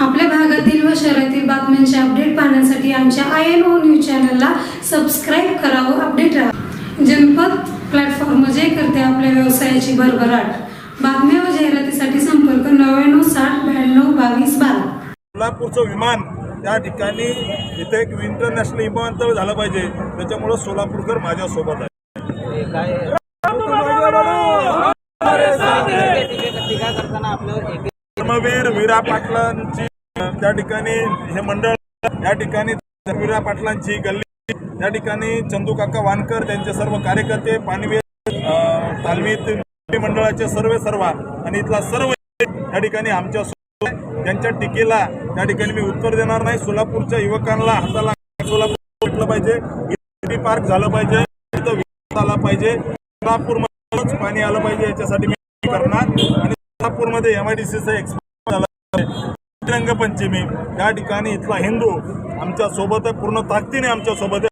आपल्या भागातील व शहरातील बातम्यांचे अपडेट पाहण्यासाठी आमच्या आय एन ओ न्यूज चॅनलला सबस्क्राईब करा व अपडेट राहा. जनपद प्लॅटफॉर्म जे करते आपल्या व्यवसायाची भरभराट. बातम्या व जाहिरातीसाठी संपर्क नव्याण्णव साठ ब्याण्णव बावीस बारा. सोलापूरचं विमान त्या ठिकाणी इथे एक इंटरनॅशनल विमानतळ झालं पाहिजे. त्याच्यामुळं सोलापूरकर माझ्यासोबत आहे टीका करताना आपल्यावर एक धर्मवीर वीरा पाटलांची त्या ठिकाणी हे मंडळ या ठिकाणी वीरा पाटलांची गल्ली त्या ठिकाणी चंदू काका वानकर त्यांचे सर्व कार्यकर्ते पाणीवीर अं, तालमीत मंडळाचे सर्व सर्व आणि इथला सर्व या ठिकाणी आमच्या त्यांच्या टीकेला त्या ठिकाणी मी उत्तर देणार नाही. सोलापूरच्या युवकांना हाताला सोलापूर भेटलं पाहिजे. पार्क झालं पाहिजे. आला पाहिजे. सोलापूरमध्येच पाणी आलं पाहिजे याच्यासाठी मी करणार. आणि सोलापूरमध्ये एम आय डी सीचं एक्सप्रेस रंगपंचमी या ठिकाणी इथला हिंदू आमच्यासोबत आहे पूर्ण ताकदीने आमच्यासोबत